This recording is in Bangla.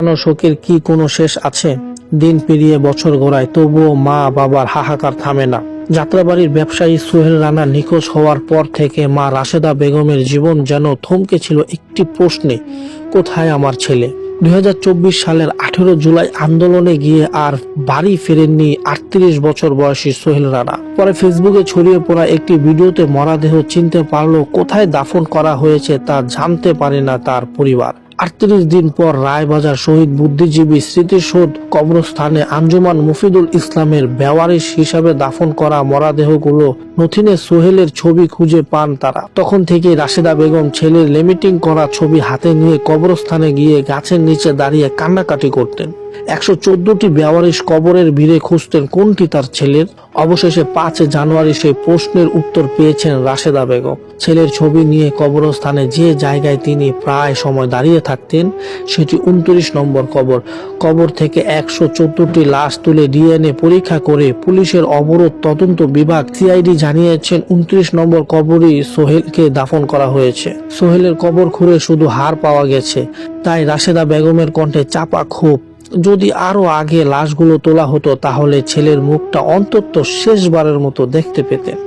কেন শোকের কি কোনো শেষ আছে? দিন পেরিয়ে বছর গড়ায়, তবুও মা বাবার হাহাকার থামে না। যাত্রাবাড়ির ব্যবসায়ী সোহেল রানা নিখোঁজ হওয়ার পর থেকে মা রাশেদা বেগমের জীবন যেন থমকে ছিল একটি প্রশ্নে, কোথায় আমার ছেলে? দুই হাজার চব্বিশ সালের আঠেরো জুলাই আন্দোলনে গিয়ে আর বাড়ি ফেরেননি আটত্রিশ বছর বয়সী সোহেল রানা। পরে ফেসবুকে ছড়িয়ে পড়া একটি ভিডিওতে মরাদেহ চিনতে পারলেও কোথায় দাফন করা হয়েছে তা জানতে পারে না তার পরিবার। আটত্রিশ দিন পর রায়বাজার শহীদ বুদ্ধিজীবী স্মৃতিসৌধ কবরস্থানে আঞ্জুমান মুফিদুল ইসলামের বেওয়ারিশ হিসাবে দাফন করা মরাদেহগুলো নথিনে সোহেলের ছবি খুঁজে পান তারা। তখন থেকে রাশেদা বেগম ছেলের লিমিটিং করা ছবি হাতে নিয়ে কবরস্থানে গিয়ে গাছের নিচে দাঁড়িয়ে কান্নাকাটি করতেন। একশো চোদ্দটি বেওয়ারিশ কবরের ভিড়ে খুঁজতেন কোনটি তার ছেলের। অবশেষে পাঁচ জানুয়ারি সেই প্রশ্নের উত্তর পেয়েছেন রাশেদা বেগম। ছেলের ছবি নিয়ে কবরস্থানে যে জায়গায় তিনি প্রায় সময় দাঁড়িয়ে থাকতেন, সেটি উনত্রিশ নম্বর কবর। কবর থেকে একশো চোদ্দটি লাশ তুলে ডিএনএ পরীক্ষা করে পুলিশের অবরোধ তদন্ত বিভাগ সিআইডি জানিয়েছেন উনত্রিশ নম্বর কবরই সোহেলকে দাফন করা হয়েছে। সোহেলের কবর খুঁড়ে শুধু হার পাওয়া গেছে। তাই রাশেদা বেগমের কণ্ঠে চাপা ক্ষোভ যদি আরও আগে লাশগুলো তোলা হতো তাহলে ছেলের মুখটা অন্তত শেষবারের মতো দেখতে পেতেন।